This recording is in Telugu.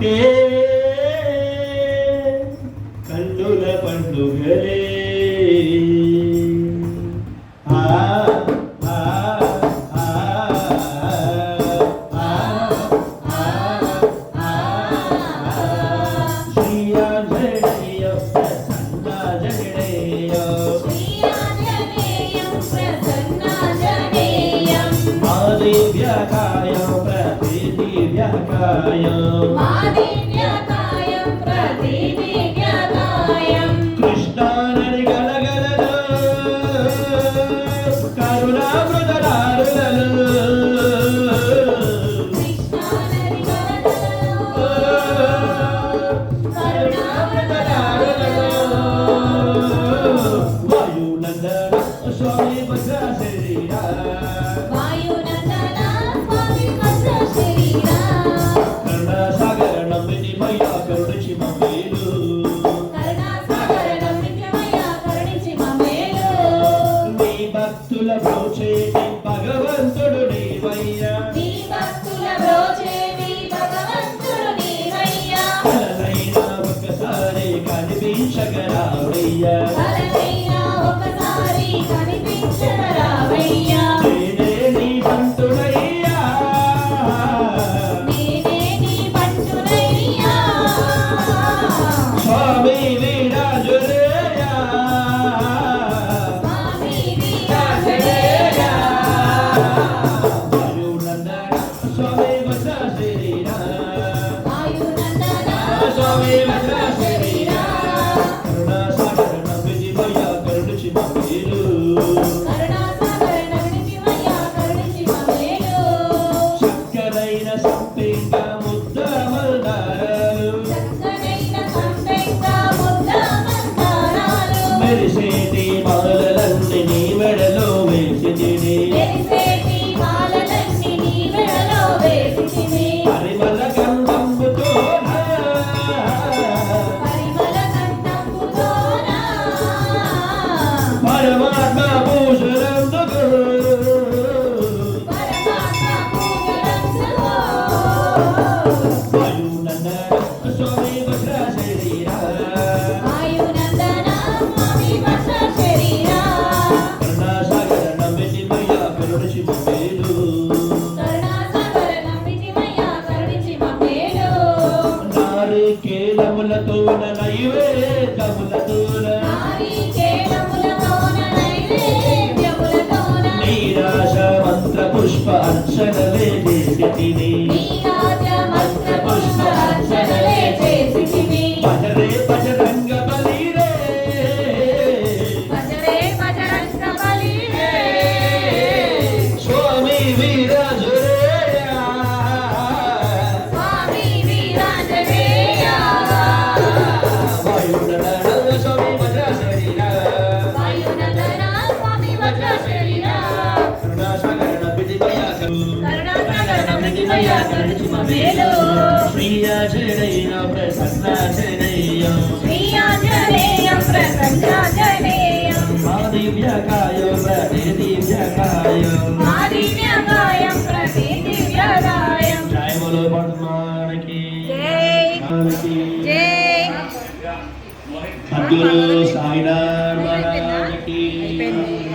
ఏ కన్నుల పండుగలే Yeah. Kaya. Madi. భక్తుల బ్రోచేవి భగవంతుడు నీవయ్యా. నీ భక్తుల బ్రోచేవి భగవంతుడు నీవయ్యా. కలనైనా ఒకసారి కనిపించగరావయ్యా కేలములతోన నైవే కములతోన. నీరాశ మంత్ర పుష్ప అర్చనలే చేసి తిని ప్రియా జడయ్య ప్రసన్న జడయ్య దివ్యకాయ. ప్రతి దివ్యకాయ. దివ్యకాయ